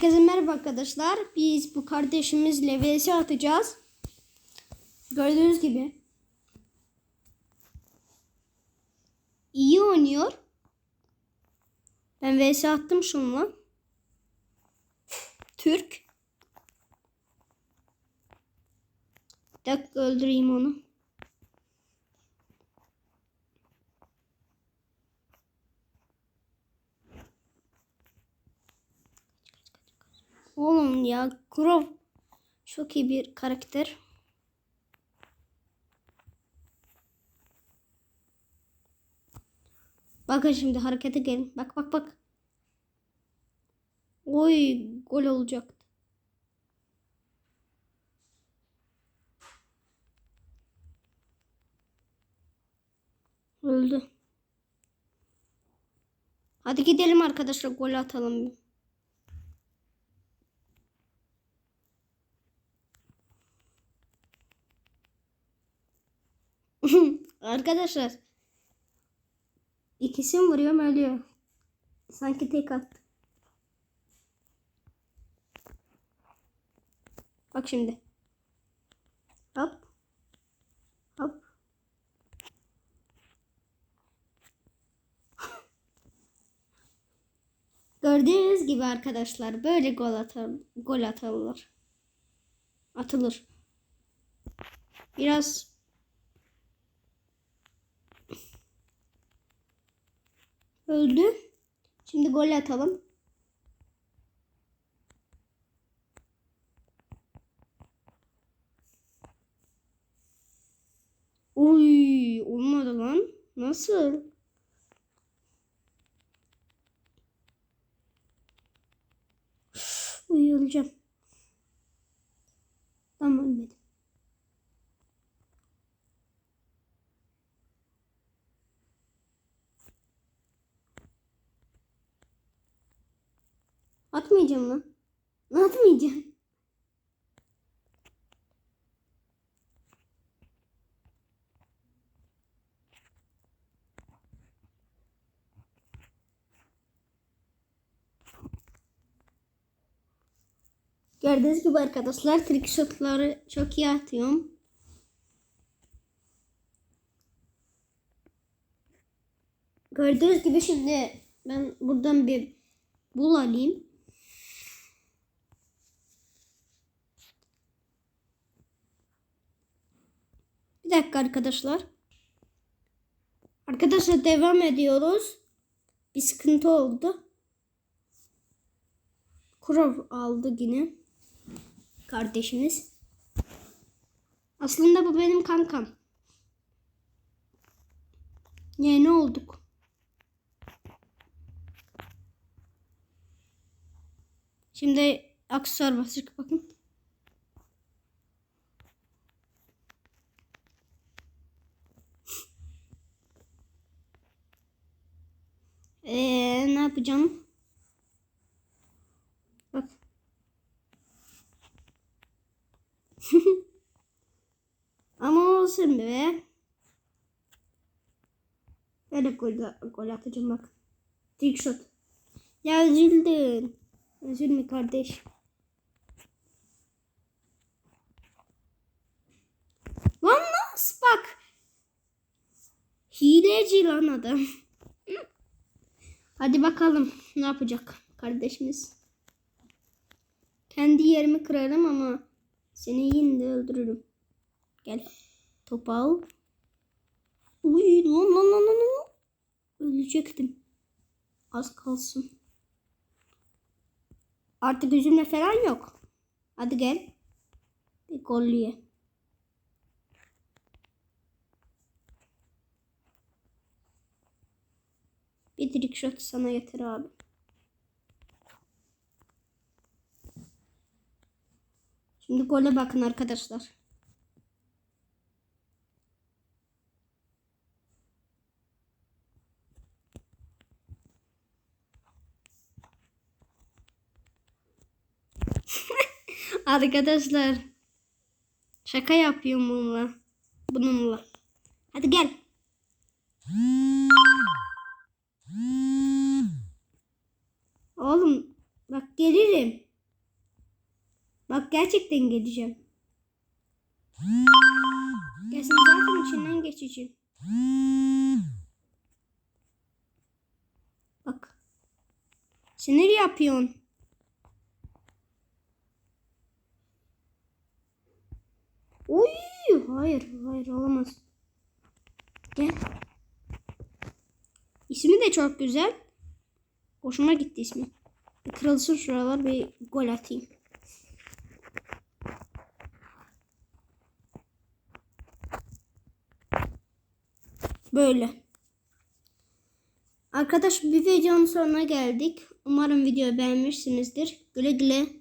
Herkese merhaba arkadaşlar. Biz bu kardeşimizle vs atacağız. Gördüğünüz gibi. İyi oynuyor. Ben vs attım şununla. Türk. Bir dakika öldüreyim onu. Oğlum ya Kurov çok iyi bir karakter. Bakın şimdi harekete gelin. Bak bak bak. Oy gol olacak. Öldü. Hadi gidelim arkadaşlar gol atalım. Arkadaşlar. İkisi vuruyor ölüyor. Sanki tek attı. Bak şimdi. Hop. Hop. Gördüğünüz gibi arkadaşlar böyle gol atar, gol atılır. Atılır. Biraz Öldü. Şimdi gol atalım. Uy, olmadı lan. Nasıl? Uy, Atmayacağım lan. Atmayacağım. Gördüğünüz gibi arkadaşlar trick shotları çok iyi atıyorum. Gördüğünüz gibi şimdi ben buradan bir bul alayım. Bir dakika arkadaşlar. Arkadaşlar devam ediyoruz. Bir sıkıntı oldu. Kurov aldı yine. Kardeşimiz. Aslında bu benim kankam. Yeni olduk. Şimdi aksesuar basacak bakın. Ee, ne yapacağım? Bak. Ama olsun be. Böyle gol, gol atacağım bak. Trick shot. Ya üzüldün. Üzülme kardeş. Lan nasıl bak. Hileci lan adam. Hadi bakalım ne yapacak kardeşimiz. Kendi yerimi kırarım ama seni yine de öldürürüm. Gel. Topu al. Uy lan lan lan lan lan. Ölecektim. Az kalsın. Artık üzülme falan yok. Hadi gel. Bir gollüye. Bir trick shot sana yeter abi. Şimdi gole bakın arkadaşlar. Arkadaşlar. Şaka yapıyorum bununla. Bununla. Hadi gel. Oğlum bak gelirim. Bak gerçekten geleceğim. Gelsin zaten içinden geçeceğim. Bak. Sinir yapıyorsun. Uy, hayır, hayır olamaz. Gel. İsmi de çok güzel. Hoşuma gitti ismi. Kırılsın şuralar bir gol atayım. Böyle. Arkadaş bir videonun sonuna geldik. Umarım videoyu beğenmişsinizdir. Güle güle